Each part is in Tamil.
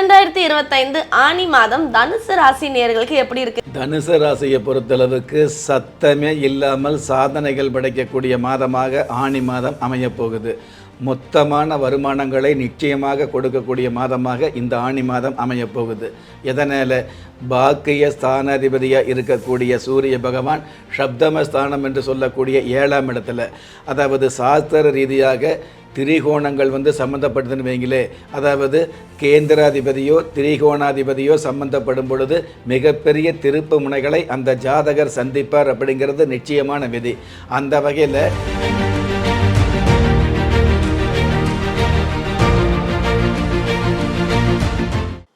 இரண்டாயிரத்தி இருபத்தைந்து ஆனி மாதம் தனுசு ராசி நேர்களுக்கு எப்படி இருக்கு? தனுசு ராசியை பொறுத்தளவுக்கு சத்தமே இல்லாமல் சாதனைகள் படைக்கக்கூடிய மாதமாக ஆணி மாதம் அமையப் போகுது மொத்தமான வருமானங்களை நிச்சயமாக கொடுக்கக்கூடிய மாதமாக இந்த ஆணி மாதம் அமையப்போகுது. எதனால்? பாக்கிய ஸ்தானாதிபதியாக இருக்கக்கூடிய சூரிய பகவான் சப்தம ஸ்தானம் என்று சொல்லக்கூடிய ஏழாம் இடத்துல. அதாவது சாஸ்திர ரீதியாக திரிகோணங்கள் வந்து சம்மந்தப்படுதுன்னு வைங்களே அதாவது கேந்திராதிபதியோ திரிகோணாதிபதியோ சம்மந்தப்படும் பொழுது மிகப்பெரிய திருப்பு முனைகளை அந்த ஜாதகர் சந்திப்பார் அப்படிங்கிறது நிச்சயமான விதி. அந்த வகையில்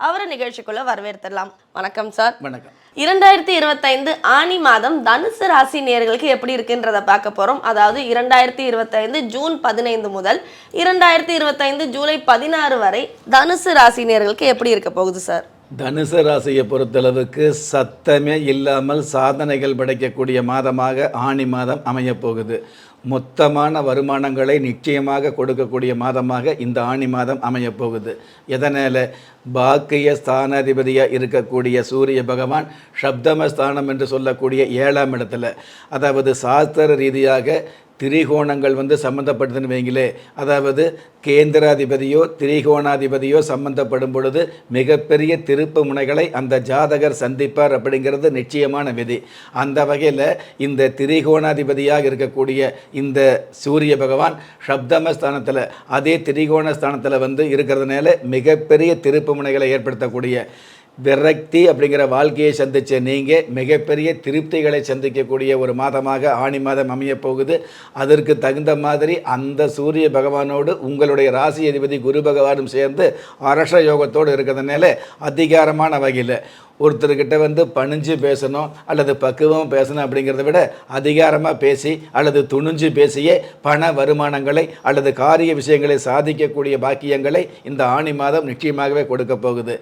அவரை நிகழ்ச்சிக்குள்ள வரவேற்றுடலாம் வணக்கம் சார் வணக்கம். இரண்டாயிரத்தி இருபத்தைந்து ஆனி மாதம் தனுசு ராசி நேர்களுக்கு எப்படி இருக்குன்றத பார்க்க போறோம். அதாவது இரண்டாயிரத்தி இருபத்தைந்து ஜூன் பதினைந்து முதல் இரண்டாயிரத்தி இருபத்தைந்து ஜூலை பதினாறு வரை தனுசு ராசி நேர்களுக்கு எப்படி இருக்க போகுது சார் தனுசு ராசியை பொறுத்தளவுக்கு சத்தமே இல்லாமல் சாதனைகள் படைக்கக்கூடிய மாதமாக ஆணி மாதம் அமையப் போகுது. மொத்தமான வருமானங்களை நிச்சயமாக கொடுக்கக்கூடிய மாதமாக இந்த ஆணி மாதம் அமையப்போகுது. எதனால்? பாக்கிய ஸ்தானாதிபதியாக இருக்கக்கூடிய சூரிய பகவான் சப்தம ஸ்தானம் என்று சொல்லக்கூடிய ஏழாம் இடத்துல. அதாவது சாஸ்திர ரீதியாக திரிகோணங்கள் வந்து சம்மந்தப்படுதுன்னு வைங்களே அதாவது கேந்திராதிபதியோ திரிகோணாதிபதியோ சம்பந்தப்படும் பொழுது மிகப்பெரிய திருப்பு முனைகளை அந்த ஜாதகர் சந்திப்பார் அப்படிங்கிறது நிச்சயமான விதி. அந்த வகையில் இந்த திரிகோணாதிபதியாக இருக்கக்கூடிய இந்த சூரிய பகவான் சப்தம ஸ்தானத்தில் அதே திரிகோண ஸ்தானத்தில் வந்து இருக்கிறதுனால மிகப்பெரிய திருப்பு முனைகளை ஏற்படுத்தக்கூடிய விரக்தி அப்படிங்கிற வாழ்க்கையை சந்தித்த நீங்கள் மிகப்பெரிய திருப்திகளை சந்திக்கக்கூடிய ஒரு மாதமாக ஆணி மாதம் அமையப் போகுது. அதற்கு தகுந்த மாதிரி அந்த சூரிய பகவானோடு உங்களுடைய ராசி அதிபதி குரு பகவானும் சேர்ந்து அரச யோகத்தோடு இருக்கிறதுனால அதிகாரமான வகையில் ஒருத்தர்கிட்ட வந்து பணிஞ்சு பேசணும் அல்லது பக்குவம் பேசணும் அப்படிங்கிறத விட அதிகாரமாக பேசி அல்லது துணிஞ்சு பேசியே பண வருமானங்களை அல்லது காரிய விஷயங்களை சாதிக்கக்கூடிய பாக்கியங்களை இந்த ஆணி மாதம் நிச்சயமாகவே கொடுக்க போகுது.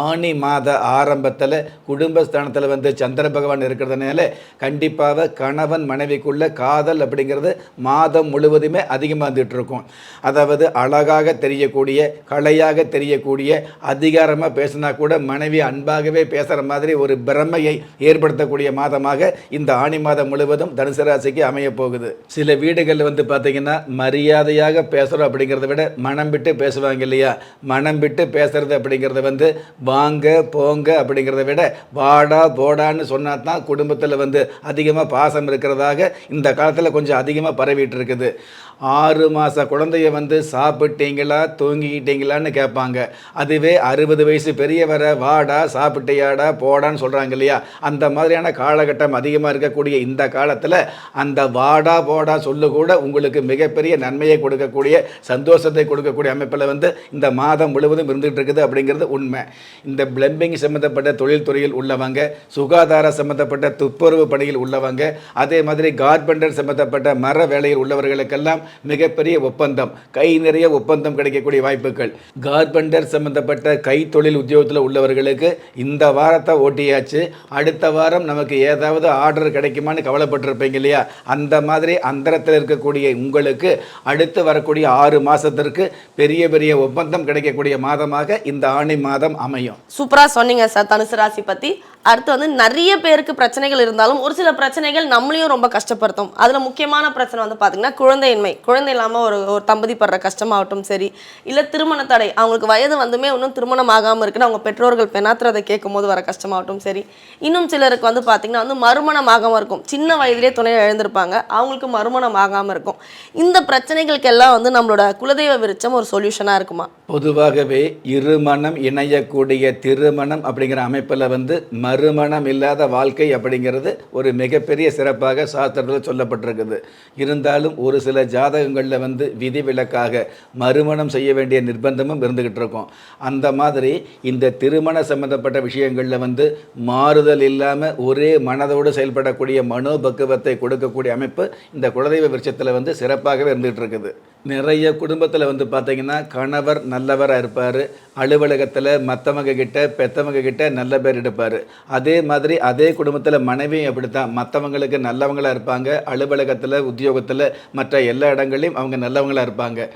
ஆணி மாத ஆரம்பத்தில் குடும்பஸ்தானத்தில் வந்து சந்திர பகவான் இருக்கிறதுனால கண்டிப்பாக கணவன் மனைவிக்குள்ள காதல் அப்படிங்கிறது மாதம் முழுவதுமே அதிகமாக வந்துட்டு இருக்கும் அதாவது அழகாக தெரியக்கூடிய கலையாக தெரியக்கூடிய அதிகாரமாக பேசினா கூட மனைவி அன்பாகவே பேசுகிற மாதிரி ஒரு பிரமையை ஏற்படுத்தக்கூடிய மாதமாக இந்த ஆணி மாதம் முழுவதும் தனுசு ராசிக்கு அமைய போகுது. சில வீடுகளில் வந்து பார்த்தீங்கன்னா மரியாதையாக பேசுகிறோம் அப்படிங்கிறத விட மனம் விட்டு பேசுவாங்க இல்லையா? மனம் விட்டு பேசுறது அப்படிங்கிறத வந்து வாங்க போங்க அப்படிங்கிறத விட வாடா போடான்னு சொன்னா தான் குடும்பத்தில் வந்து அதிகமாக பாசம் இருக்கிறதாக இந்த காலத்தில் கொஞ்சம் அதிகமாக பரவிட்டு இருக்குது. ஆறு மாத குழந்தைய வந்து சாப்பிட்டீங்களா தூங்கிக்கிட்டீங்களான்னு கேட்பாங்க. அதுவே அறுபது வயசு பெரியவரை வாடா சாப்பிட்டியாடா போடான்னு சொல்கிறாங்க இல்லையா? அந்த மாதிரியான காலகட்டம் அதிகமாக இருக்கக்கூடிய இந்த காலத்தில் அந்த வாடா போடா சொல்லு கூட உங்களுக்கு மிகப்பெரிய நன்மையை கொடுக்கக்கூடிய சந்தோஷத்தை கொடுக்கக்கூடிய அமைப்பில் வந்து இந்த மாதம் முழுவதும் இருந்துகிட்டு இருக்குது அப்படிங்கிறது உண்மை. இந்த பிளம்பிங் சம்மந்தப்பட்ட தொழில்துறையில் உள்ளவங்க சுகாதார சம்மந்தப்பட்ட துப்புரவு பணியில் உள்ளவங்க அதே மாதிரி கார்பெண்டர் சம்மந்தப்பட்ட மர வேலையில் உள்ளவர்களுக்கெல்லாம் மிகப்பெரிய ஒப்பந்தம். கை நிறைய ஒப்பந்தம் கிடைக்கக்கூடிய வாய்ப்புகள். கார்பெண்டர் சம்மந்தப்பட்ட கைத்தொழில் உத்தியோகத்தில் உள்ளவர்களுக்கு இந்த வாரத்தை ஓட்டியாச்சு. அடுத்த வாரம் நமக்கு ஏதாவது ஆர்டர் கிடைக்குமான்னு கவலைப்பட்டிருப்பீங்க இல்லையா? அந்த மாதிரி அந்தரத்தில் இருக்கக்கூடிய உங்களுக்கு அடுத்து வரக்கூடிய ஆறு மாதத்திற்கு பெரிய பெரிய ஒப்பந்தம் கிடைக்கக்கூடிய மாதமாக இந்த ஆணி மாதம் அமையும். சூப்பரா சொன்னீங்க சார் தனுசு ராசி பற்றி அடுத்து வந்து நிறைய பேருக்கு பிரச்சனைகள் இருந்தாலும் ஒரு சில பிரச்சனைகள் நம்மளையும் ரொம்ப கஷ்டப்படுத்தும். அதில் முக்கியமான பிரச்சனை வந்து பார்த்தீங்கன்னா குழந்தையின்மை. குழந்தை இல்லாமல் ஒரு ஒரு தம்பதி படுற கஷ்டமாகட்டும் சரி இல்லை திருமண தடை. அவங்களுக்கு வயது வந்துமே இன்னும் திருமணம் ஆகாமல் இருக்குன்னு அவங்க பெற்றோர்கள் பெணாத்துறதை கேட்கும் போது வர கஷ்டமாகட்டும் சரி. இன்னும் சிலருக்கு வந்து பார்த்திங்கன்னா வந்து மறுமணம் ஆகாமல் இருக்கும். சின்ன வயதிலே துணையை இழந்திருப்பாங்க அவங்களுக்கு மறுமணம் ஆகாமல் இருக்கும். இந்த பிரச்சனைகளுக்கெல்லாம் வந்து நம்மளோட குலதெய்வ விருச்சம் ஒரு சொல்யூஷனாக இருக்குமா? பொதுவாகவே இருமணம் இணையக்கூடிய திருமணம் அப்படிங்கிற அமைப்பில் வந்து மறுமணம் இல்லாத வாழ்க்கை அப்படிங்கிறது ஒரு மிகப்பெரிய சிறப்பாக சாஸ்திரத்தில் சொல்லப்பட்டிருக்குது. இருந்தாலும் ஒரு சில ஜாதகங்களில் வந்து விதிவிலக்காக மறுமணம் செய்ய வேண்டிய நிர்பந்தமும் இருந்துகிட்டு இருக்கும் அந்த மாதிரி இந்த திருமண சம்பந்தப்பட்ட விஷயங்களில் வந்து மாறுதல் இல்லாமல் ஒரே மனதோடு செயல்படக்கூடிய மனோபக்குவத்தை கொடுக்கக்கூடிய அமைப்பு இந்த குலதெய்வ விருட்சத்தில் வந்து சிறப்பாகவே இருந்துகிட்டு இருக்குது நிறைய குடும்பத்தில் வந்து பார்த்தீங்கன்னா கணவர் நல்லவராக இருப்பார். அலுவலகத்தில் மற்றவங்க கிட்ட பெத்தவங்க கிட்ட நல்ல பேர் எடுப்பார். அதே மாதிரி அதே குடும்பத்தில் மனைவியும் அப்படித்தான். மற்றவங்களுக்கு நல்லவங்களாக இருப்பாங்க. அலுவலகத்தில் உத்தியோகத்தில் மற்ற எல்லா இடங்களையும் அவங்க நல்லவங்களாக இருப்பாங்க.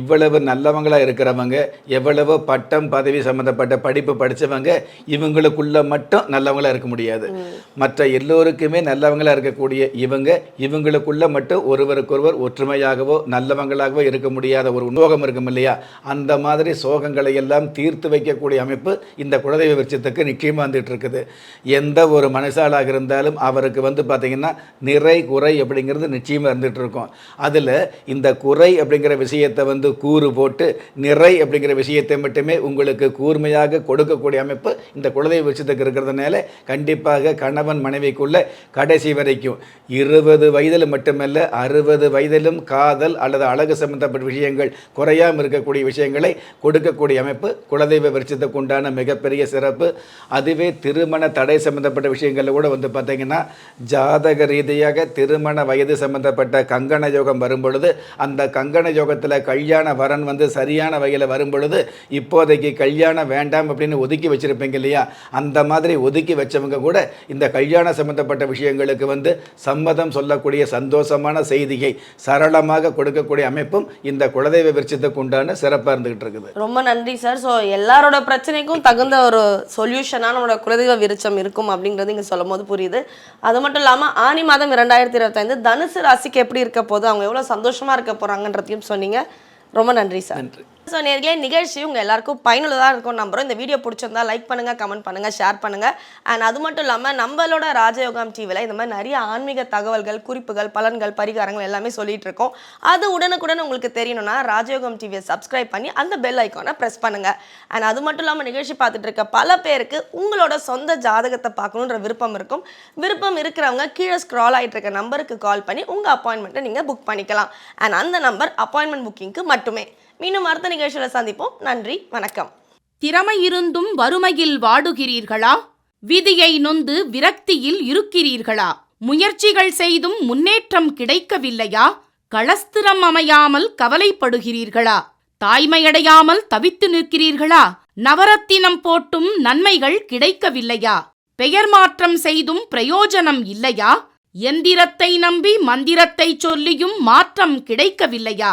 இவ்வளவு நல்லவங்களாக இருக்கிறவங்க எவ்வளவோ பட்டம் பதவி சம்மந்தப்பட்ட படிப்பு படித்தவங்க இவங்களுக்குள்ள மட்டும் நல்லவங்களாக இருக்க முடியாது. மற்ற எல்லோருக்குமே நல்லவங்களாக இருக்கக்கூடிய இவங்க இவங்களுக்குள்ள மட்டும் ஒருவருக்கொருவர் ஒற்றுமையாகவோ நல்லவங்களாக நல்லவங்களாகவோ இருக்க முடியாத ஒரு உணோகம் இருக்கும் இல்லையா? அந்த மாதிரி சோகங்களை எல்லாம் தீர்த்து வைக்கக்கூடிய அமைப்பு இந்த குலதெய்வ விருட்சத்துக்கு நிச்சயமாக வந்துட்டு இருக்குது. எந்த ஒரு மனுஷாளாக இருந்தாலும் அவருக்கு வந்து பார்த்திங்கன்னா நிறை குறை அப்படிங்கிறது நிச்சயமாக இருந்துகிட்டு இருக்கும். அதில் இந்த குறை அப்படிங்கிற விஷயத்தை வந்து கூறு போட்டு நிறை அப்படிங்கிற விஷயத்தை மட்டுமே உங்களுக்கு கூர்மையாக கொடுக்கக்கூடிய அமைப்பு இந்த குலதெய்வ விருட்சத்துக்கு இருக்கிறதுனால கண்டிப்பாக கணவன் மனைவிக்குள்ள கடைசி வரைக்கும் இருபது வயதில் மட்டுமல்ல அறுபது வயதிலும் காதல் அல்லது அழகு சம்பந்தப்பட்ட விஷயங்கள் குறையாமல் இருக்கக்கூடிய விஷயங்களை கொடுக்கக்கூடிய அமைப்பு குலதெய்வ விருட்சத்துக்கு உண்டான மிகப்பெரிய சிறப்பு. அதுவே திருமண தடை சம்பந்தப்பட்ட விஷயங்களில் கூட வந்து பார்த்தீங்கன்னா ஜாதக ரீதியாக திருமண வயது சம்பந்தப்பட்ட கங்கண யோகம் வரும் பொழுது அந்த கங்கண யோகத்தில் கல்யாண வரன் வந்து சரியான வகையில் வரும் பொழுது இப்போதைக்கு கல்யாணம் வேண்டாம் அப்படின்னு ஒதுக்கி வச்சுருப்பீங்க இல்லையா? அந்த மாதிரி ஒதுக்கி வச்சவங்க கூட இந்த கல்யாண சம்பந்தப்பட்ட விஷயங்களுக்கு வந்து சம்மதம் சொல்லக்கூடிய சந்தோஷமான செய்தியை சரளமாக கொடுக்கக்கூடிய அமைப்பு அமைப்பும் இந்த குலதெய்வ விருட்சத்துக்கு உண்டான சிறப்பாக இருந்துகிட்டு இருக்குது. ரொம்ப நன்றி சார் ஸோ எல்லாரோட பிரச்சனைக்கும் தகுந்த ஒரு சொல்யூஷனாக நம்மளோட குலதெய்வ விருச்சம் இருக்கும் அப்படிங்கிறது இங்கே சொல்லும் போது புரியுது. அது மட்டும் இல்லாமல் ஆனி மாதம் இரண்டாயிரத்தி இருபத்தைந்து தனுசு ராசிக்கு எப்படி இருக்க போகுது அவங்க எவ்வளோ சந்தோஷமாக இருக்க போகிறாங்கன்றதையும் சொன்னீங்க. ரொம்ப நன்றி சார் நன்றி. ஸோ நேர்களே நிகழ்ச்சி உங்கள் எல்லாருக்கும் பயனுள்ளதாக இருக்கும் நம்புகிறோம் இந்த வீடியோ பிடிச்சிருந்தா லைக் பண்ணுங்கள் கமெண்ட் பண்ணுங்கள் ஷேர் பண்ணுங்கள் அண்ட் அது மட்டும் இல்லாமல் நம்மளோட ராஜயோகம் டிவியில் இந்த மாதிரி நிறைய ஆன்மீக தகவல்கள் குறிப்புகள் பலன்கள் பரிகாரங்கள் எல்லாமே சொல்லிட்டு இருக்கோம். அது உடனுக்குடன் உங்களுக்கு தெரியணும்னா ராஜயோகம் டிவியை சப்ஸ்கிரைப் பண்ணி அந்த பெல் ஐக்கானை ப்ரெஸ் பண்ணுங்கள் அண்ட் அது மட்டும் இல்லாமல் நிகழ்ச்சி பார்த்துட்டு இருக்க பல பேருக்கு உங்களோட சொந்த ஜாதகத்தை பார்க்கணுன்ற விருப்பம் இருக்கும். விருப்பம் இருக்கிறவங்க கீழே ஸ்க்ரால் ஆகிட்டு இருக்க நம்பருக்கு கால் பண்ணி உங்கள் அப்பாயின்மெண்ட்டை நீங்கள் புக் பண்ணிக்கலாம். அண்ட் அந்த நம்பர் அப்பாயின்மெண்ட் புக்கிங்க்கு மட்டுமே. மீண்டும் அடுத்த நிகழ்ச்சியில் சந்திப்போம். நன்றி வணக்கம். திறமை இருந்தும் வறுமையில் வாடுகிறீர்களா? விதியை நொந்து விரக்தியில் இருக்கிறீர்களா? முயற்சிகள் செய்தும் முன்னேற்றம் கிடைக்கவில்லையா? களஸ்திரம் அமையாமல் கவலைப்படுகிறீர்களா? தாய்மையடையாமல் தவித்து நிற்கிறீர்களா? நவரத்தினம் போட்டும் நன்மைகள் கிடைக்கவில்லையா? பெயர் மாற்றம் செய்தும் பிரயோஜனம் இல்லையா? எந்திரத்தை நம்பி மந்திரத்தை சொல்லியும் மாற்றம் கிடைக்கவில்லையா?